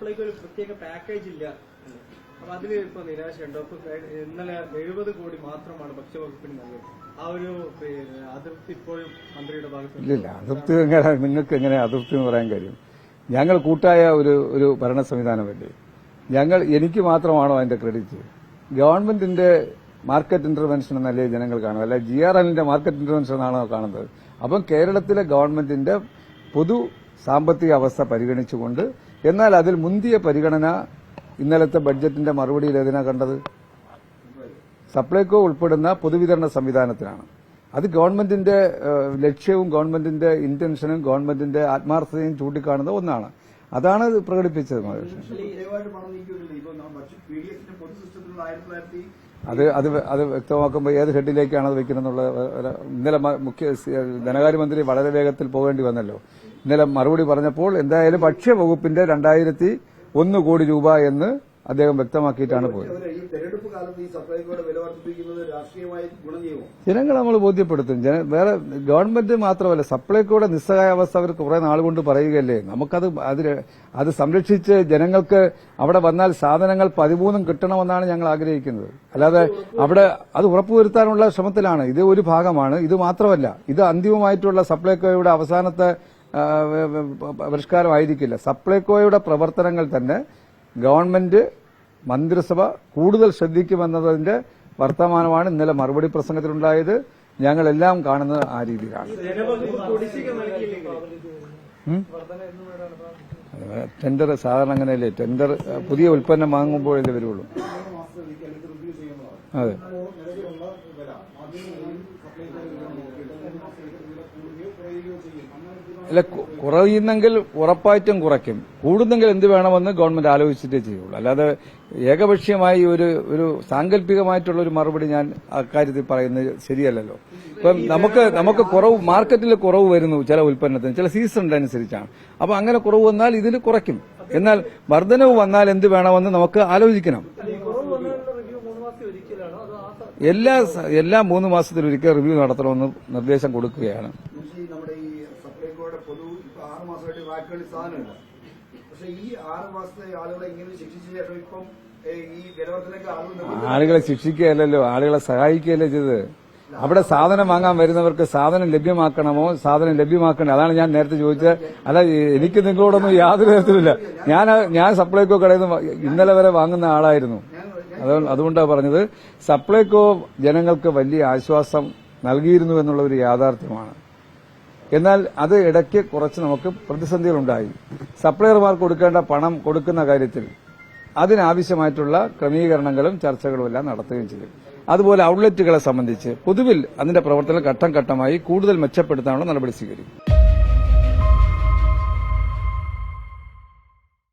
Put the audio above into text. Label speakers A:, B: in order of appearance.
A: സപ്ലൈക്ക് ഒരു പ്രത്യേക പാക്കേജ് ഇല്ല. അപ്പൊ അതിന് ഇപ്പൊ നിരാശയുണ്ടോ. അപ്പൊ ഇന്നലെ എഴുപത് കോടി മാത്രമാണ് ഭക്ഷ്യവകുപ്പിന് നൽകിയത്. ആ ഒരു അതിർത്തി ഇപ്പോഴും മന്ത്രിയുടെ ഭാഗത്ത്
B: ഇല്ല അതിർത്തി എങ്ങനെ നിങ്ങൾക്ക് എങ്ങനെ അതിർത്തി എന്ന് പറയാൻ കഴിയും ഞങ്ങൾ കൂട്ടായ ഒരു ഒരു ഭരണ സംവിധാനമല്ലേ ഞങ്ങൾ എനിക്ക് മാത്രമാണോ അതിന്റെ ക്രെഡിറ്റ് ഗവൺമെന്റിന്റെ മാർക്കറ്റ് ഇന്റർവെൻഷൻ എന്നല്ലേ ജനങ്ങൾ കാണുന്നത് അല്ല ജി ആർ എല്ലിന്റെ മാർക്കറ്റ് ഇന്റർവെൻഷൻ എന്നാണോ കാണുന്നത്? അപ്പം കേരളത്തിലെ ഗവൺമെന്റിന്റെ പൊതു സാമ്പത്തിക അവസ്ഥ പരിഗണിച്ചുകൊണ്ട് എന്നാൽ അതിൽ മുന്തിയ പരിഗണന ഇന്നലത്തെ ബഡ്ജറ്റിന്റെ മറുപടിയിൽ ഏതിനാ കണ്ടത്? സപ്ലൈകോ ഉൾപ്പെടുന്ന പൊതുവിതരണ സംവിധാനത്തിനാണ്. അത് ഗവൺമെന്റിന്റെ ലക്ഷ്യവും ഗവൺമെന്റിന്റെ ഇന്റൻഷനും ഗവൺമെന്റിന്റെ ആത്മാർത്ഥതയും ചൂണ്ടിക്കാണുന്ന ഒന്നാണ്. അതാണ് പ്രകടിപ്പിച്ചത് അത് അത് അത് വ്യക്തമാക്കുമ്പോൾ ഏത് ഹെഡിലേക്കാണ് അത് വെക്കുന്നത് ഇന്നലെ മുഖ്യ ധനകാര്യമന്ത്രി വളരെ വേഗത്തിൽ പോകേണ്ടി വന്നല്ലോ. ഇന്നലെ മറുപടി പറഞ്ഞപ്പോൾ എന്തായാലും ഭക്ഷ്യവകുപ്പിന്റെ രണ്ടായിരത്തി ഒന്ന് കോടി രൂപ എന്ന് അദ്ദേഹം വ്യക്തമാക്കിയിട്ടാണ് പോയത്. ജനങ്ങൾ നമ്മൾ ബോധ്യപ്പെടുത്തും. വേറെ ഗവൺമെന്റ് മാത്രമല്ല സപ്ലൈകോയുടെ നിസ്സഹായാവസ്ഥ അവർ കുറെ നാളുകൊണ്ട് കൊണ്ട് പറയുകയല്ലേ? നമുക്കത് അതിന് അത് സംരക്ഷിച്ച് ജനങ്ങൾക്ക് അവിടെ വന്നാൽ സാധനങ്ങൾ പതിമൂന്നും കിട്ടണമെന്നാണ് ഞങ്ങൾ ആഗ്രഹിക്കുന്നത്. അല്ലാതെ അവിടെ അത് ഉറപ്പുവരുത്താനുള്ള ശ്രമത്തിലാണ്. ഇത് ഒരു ഭാഗമാണ്. ഇത് മാത്രമല്ല ഇത് അന്തിമമായിട്ടുള്ള സപ്ലൈകോയുടെ അവസാനത്തെ പരിഷ്കാരമായിരിക്കില്ല. സപ്ലൈകോയുടെ പ്രവർത്തനങ്ങൾ തന്നെ ഗവൺമെന്റ് മന്ത്രിസഭ കൂടുതൽ ശ്രദ്ധിക്കുമെന്നതിന്റെ വർത്തമാനമാണ് ഇന്നലെ മറുപടി പ്രസംഗത്തിലുണ്ടായത്. ഞങ്ങളെല്ലാം കാണുന്നത് ആ രീതിയിലാണ്? ടെൻഡർ സാധാരണ അങ്ങനെയല്ലേ? ടെൻഡർ പുതിയ ഉൽപ്പന്നം വാങ്ങുമ്പോഴല്ലേ വരുള്ളൂ
C: മൂന്ന് മാസത്തേക്ക് അല്ലെങ്കിൽ റിവ്യൂ ചെയ്യുന്നതാണ്
B: അതെ. അല്ല കുറയുന്നെങ്കിൽ ഉറപ്പായിട്ടും കുറയ്ക്കും. കൂടുന്നെങ്കിൽ എന്ത് വേണമെന്ന് ഗവൺമെന്റ് ആലോചിച്ചിട്ടേ ചെയ്യുള്ളൂ. അല്ലാതെ ഏകപക്ഷീയമായി ഒരു ഒരു സാങ്കല്പികമായിട്ടുള്ള ഒരു മറുപടി ഞാൻ അക്കാര്യത്തിൽ പറയുന്നത് ശരിയല്ലല്ലോ. ഇപ്പം നമുക്ക് നമുക്ക് കുറവ് മാർക്കറ്റിൽ കുറവ് വരുന്നു ചില ഉൽപ്പന്നത്തിന്. ചില സീസൺ അനുസരിച്ചാണ്. അപ്പൊ അങ്ങനെ കുറവ് വന്നാൽ ഇതിന് കുറയ്ക്കും. എന്നാൽ വർധനവ് വന്നാൽ എന്ത് വേണമെന്ന് നമുക്ക് ആലോചിക്കണം. എല്ലാ എല്ലാ മൂന്ന് മാസത്തിലൊരിക്കൽ റിവ്യൂ നടത്തണമെന്ന് നിർദ്ദേശം കൊടുക്കുകയാണ്.
C: ആളുകളെ നിർബന്ധിത-
B: ആളുകളെ ശിക്ഷിക്കുകയല്ലല്ലോ ആളുകളെ സഹായിക്കുകയല്ലേ ചെയ്തത്? അവിടെ സാധനം വാങ്ങാൻ വരുന്നവർക്ക് സാധനം ലഭ്യമാക്കണമോ? സാധനം ലഭ്യമാക്കണേ അതാണ് ഞാൻ നേരത്തെ ചോദിച്ചത്. അല്ല എനിക്ക് നിങ്ങളോടൊന്നും യാതൊരു തരത്തിലില്ല ഞാൻ ഞാൻ സപ്ലൈകോ കടയിൽ നിന്ന് ഇന്നലെ വരെ വാങ്ങുന്ന ആളായിരുന്നു. അതുകൊണ്ടാണ് പറഞ്ഞത് സപ്ലൈകോ ജനങ്ങൾക്ക് വലിയ ആശ്വാസം നൽകിയിരുന്നു എന്നുള്ള ഒരു യാഥാർത്ഥ്യമാണ്. എന്നാൽ അത് ഇടയ്ക്ക് കുറച്ച് നമുക്ക് പ്രതിസന്ധികളുണ്ടായി. സപ്ലയർമാർ കൊടുക്കേണ്ട പണം കൊടുക്കുന്ന കാര്യത്തിൽ അതിനാവശ്യമായിട്ടുള്ള ക്രമീകരണങ്ങളും ചർച്ചകളും എല്ലാം നടത്തുകയും ചെയ്യും അതുപോലെ ഔട്ട്ലെറ്റുകളെ സംബന്ധിച്ച് പൊതുവിൽ അതിന്റെ പ്രവർത്തനം ഘട്ടം ഘട്ടമായി കൂടുതൽ മെച്ചപ്പെടുത്താനുള്ള നടപടി സ്വീകരിക്കും.